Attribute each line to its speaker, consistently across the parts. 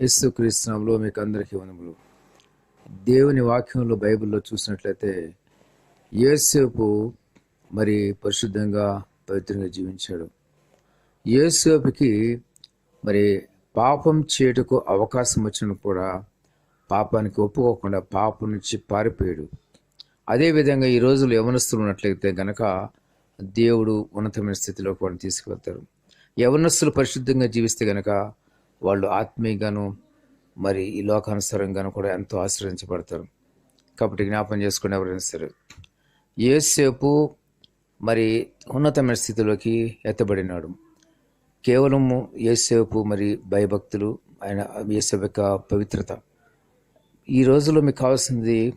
Speaker 1: యేసు క్రీస్తునంలో మీకు అందరికీ వనములు దేవుని వాక్యంలో బైబిల్లో చూసినట్లయితే యేసేపు మరి పరిశుద్ధంగా పవిత్రంగా జీవించాడు. యేసేపుకి మరి పాపం చేయుటకు అవకాశం వచ్చిన కూడా పాపానికి ఒప్పుకోకుండా పాపం నుంచి పారిపోయాడు. అదేవిధంగా ఈ రోజులు యవనస్తులు ఉన్నట్లయితే గనక దేవుడు ఉన్నతమైన స్థితిలోకి వాళ్ళని తీసుకువెళ్తారు. యవనస్తులు పరిశుద్ధంగా జీవిస్తే గనక వాళ్ళు ఆత్మీయంగాను మరి ఈ లోకానుసరంగాను కూడా ఎంతో ఆశ్రయించబడతారు. కాబట్టి జ్ఞాపం చేసుకుని ఎవరైనా సరే ఏసేపు మరి ఉన్నతమైన స్థితిలోకి ఎత్తబడినాడు. కేవలము ఏసేపు మరి భయభక్తులు ఆయన ఏసేపు యొక్క పవిత్రత. ఈ రోజుల్లో మీకు కావాల్సింది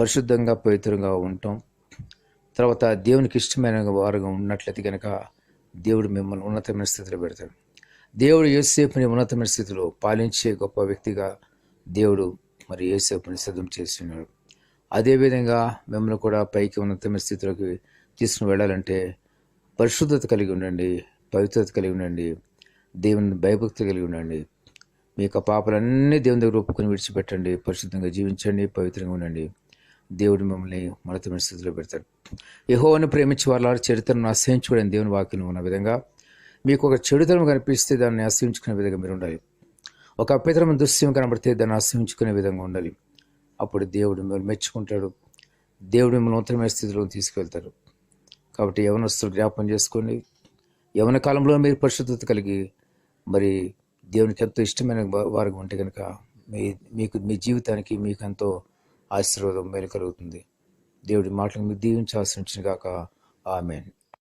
Speaker 1: పరిశుద్ధంగా పవిత్రంగా ఉండటం. తర్వాత దేవునికి ఇష్టమైన వారుగా ఉన్నట్లయితే కనుక దేవుడు మిమ్మల్ని ఉన్నతమైన స్థితిలో పెడతాడు. దేవుడు యోసేపుని ఉన్నతమైన స్థితిలో పాలించే గొప్ప వ్యక్తిగా దేవుడు మరి యోసేపుని సిద్ధం చేస్తున్నాడు. అదేవిధంగా మిమ్మల్ని కూడా పైకి ఉన్నతమైన స్థితిలోకి తీసుకుని వెళ్ళాలంటే పరిశుద్ధత కలిగి ఉండండి పవిత్రత కలిగి ఉండండి దేవుని భయభక్తి కలిగి ఉండండి. మీ యొక్క పాపలన్నీ దేవుని దగ్గర ఒప్పుకొని విడిచిపెట్టండి పరిశుద్ధంగా జీవించండి పవిత్రంగా ఉండండి. దేవుడు మిమ్మల్ని ఉన్నతమైన స్థితిలో పెడతాడు. యహోవని ప్రేమించి వాళ్ళ చరిత్రను ఆశ్రయించుకోవడం దేవుని వాక్యం ఉన్న విధంగా మీకు ఒక చెడుతనం కనిపిస్తే దాన్ని ఆశ్రయించుకునే విధంగా మీరు ఉండాలి ఒక అపవిత్రమైన దృశ్యం కనబడితే దాన్ని ఆశ్రయించుకునే విధంగా ఉండాలి. అప్పుడు దేవుడు మిమ్మల్ని మెచ్చుకుంటాడు. దేవుడు మిమ్మల్ని నూతనమైన స్థితిలో తీసుకెళ్తాడు. కాబట్టి యవనస్తులు జ్ఞాపకం చేసుకోండి. యవన కాలంలో మీరు పరిశుద్ధత కలిగి మరి దేవునికి ఎంతో ఇష్టమైన వారికి ఉంటే కనుక మీ మీకు మీ జీవితానికి మీకు ఎంతో ఆశీర్వాదం మేలు కలుగుతుంది. దేవుడి మాటలను మీరు దీవించాల్సి కాక ఆమెన్.